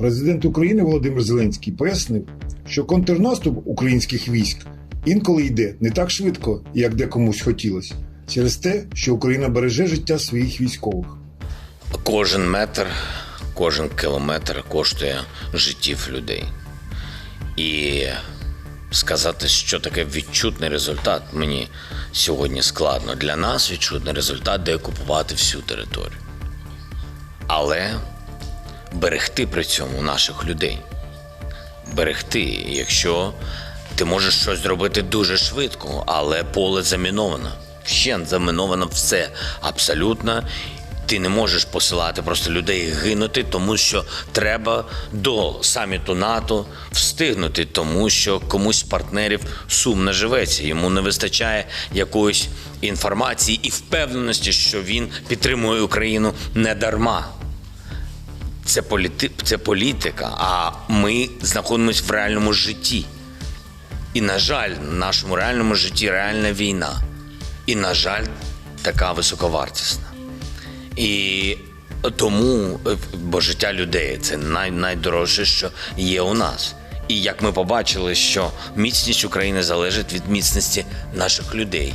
Президент України Володимир Зеленський пояснив, що контрнаступ українських військ інколи йде не так швидко, як декомусь хотілося, через те, що Україна береже життя своїх військових. Кожен метр, кожен кілометр коштує життів людей. І сказати, що таке відчутний результат, мені сьогодні складно. Для нас відчутний результат де окупувати всю територію. Але берегти при цьому наших людей. Берегти, якщо ти можеш щось зробити дуже швидко, але поле заміновано. Ще заміновано все абсолютно. Ти не можеш посилати просто людей гинути, тому що треба до саміту НАТО встигнути, тому що комусь з партнерів сумно живеться. Йому не вистачає якоїсь інформації і впевненості, що він підтримує Україну не дарма. Це, політи... це політика, а ми знаходимося в реальному житті. І, на жаль, в нашому реальному житті реальна війна. І, на жаль, така високовартісна. І тому, е, бо життя людей це най, найдорожче, що є у нас. І як ми побачили, що міцність України залежить від міцності наших людей.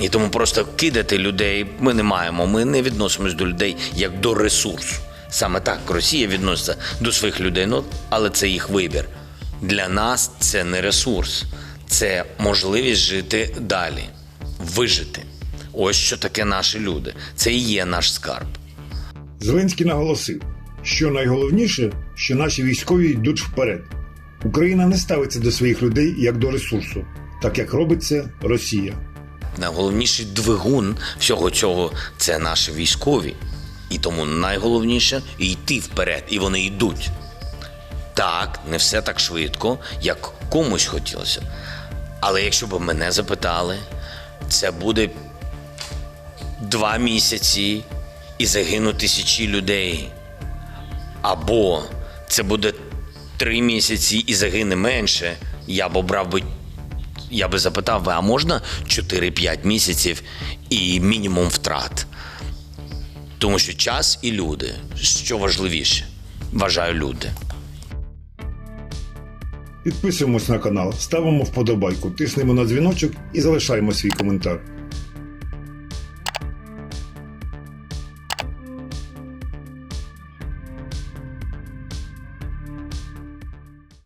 І тому просто кидати людей ми не маємо. Ми не відносимось до людей як до ресурсу. Саме так Росія відноситься до своїх людей, ну але це їх вибір. Для нас це не ресурс, це можливість жити далі, вижити. Ось що таке наші люди. Це і є наш скарб. Зеленський наголосив, що найголовніше, що наші військові йдуть вперед. Україна не ставиться до своїх людей як до ресурсу, так як робить це Росія. Найголовніший двигун всього цього це наші військові. І тому найголовніше йти вперед, і вони йдуть. Так, не все так швидко, як комусь хотілося. Але якщо б мене запитали, це буде два місяці і загинуть тисячі людей. Або це буде три місяці і загине менше, я б обрав би я би запитав а можна 4-5 місяців і мінімум втрат? Тому що час і люди, що важливіше, вважаю люди. Підписуємось на канал, ставимо вподобайку, тиснемо на дзвіночок і залишаємо свій коментар.